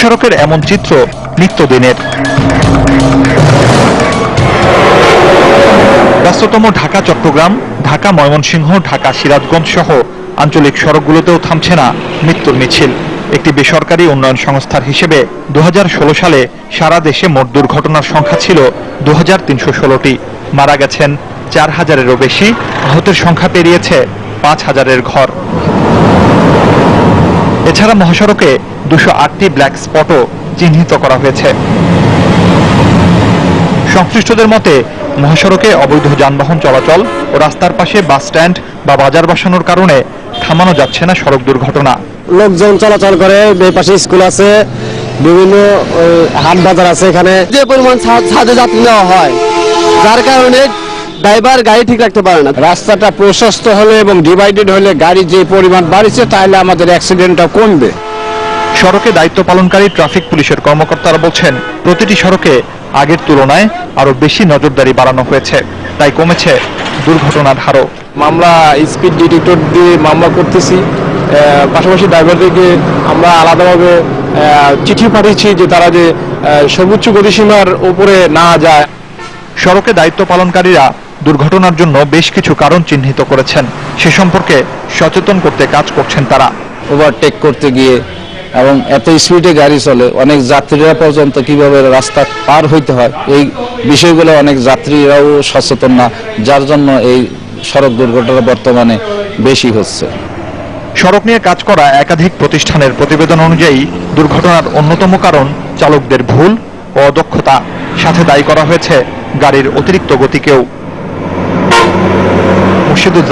মহাসড়কের এমন চিত্র নিত্যদিনের। ব্যস্ততম ঢাকা, চট্টগ্রাম, ঢাকা, ময়মনসিংহ, ঢাকা, সিরাজগঞ্জ সহ আঞ্চলিক সড়কগুলোতেও থামছে না মৃত্যুর মিছিল। একটি বেসরকারি উন্নয়ন সংস্থার হিসেবে দু হাজার ষোলো সালে সারা দেশে মোট দুর্ঘটনার সংখ্যা ছিল দু মারা গেছেন চার হাজারেরও বেশি, আহতের সংখ্যা পেরিয়েছে পাঁচ হাজারের ঘর। এছাড়া মহাসড়কে দুশো আটটি ব্ল্যাক স্পটও চিহ্নিত করা হয়েছে। সংশ্লিষ্টদের মতে, মহাসড়কে অবৈধ যানবাহন চলাচল ও রাস্তার পাশে বাস স্ট্যান্ড বা বাজার বসানোর কারণে থামানো যাচ্ছে না সড়ক দুর্ঘটনা। লোকজন চলাচল করে পাশে স্কুল আছে, বিভিন্ন হাট বাজার আছে এখানে। যে পরিমাণ ছাদে যাত্রী নেওয়া হয়, যার কারণে ড্রাইভার গাড়ি ঠিক রাখতে পারে না। রাস্তাটা প্রশস্ত হলে এবং ডিভাইডেড হলে গাড়ি যে পরিমাণ বাড়ছে তাহলে আমাদের অ্যাক্সিডেন্টটা কমবে। সড়কে দায়িত্ব পালনকারী ট্রাফিক পুলিশের কর্মকর্তারা বলছেন প্রতিটি সড়কে আগের তুলনায় আরও বেশি নজরদারি বাড়ানো হয়েছে। তাই কমেছে দুর্ঘটনার হারও। মামলা স্পিড ডিটেক্টর দিয়ে মামলা করতেছি। পাশাপাশি ড্রাইভারদেরকে আমরা আলাদাভাবে চিঠি পাঠিয়েছি যে তারা যে সর্বোচ্চ গতিসীমার উপরে না যায়। সড়কে দায়িত্ব পালনকারীরা দুর্ঘটনার জন্য বেশ কিছু কারণ চিহ্নিত করেছেন। সে সম্পর্কে সচেতন করতে কাজ করছেন তারা। ওভারটেক করতে গিয়ে এবং এত স্পিডে গাড়ি চলে অনেক যাত্রীরা পর্যন্ত কীভাবে রাস্তা পার হইতে হয় এই বিষয়গুলো অনেক যাত্রীরাও সচেতন না যার জন্য এই সড়ক দুর্ঘটনা বর্তমানে বেশি হচ্ছে। সড়ক নিয়ে কাজ করা একাধিক প্রতিষ্ঠানের প্রতিবেদন অনুযায়ী দুর্ঘটনার অন্যতম কারণ চালকদের ভুল ও অদক্ষতা। সাথে দায়ী করা হয়েছে গাড়ির অতিরিক্ত গতিকেও। mochido desarmado.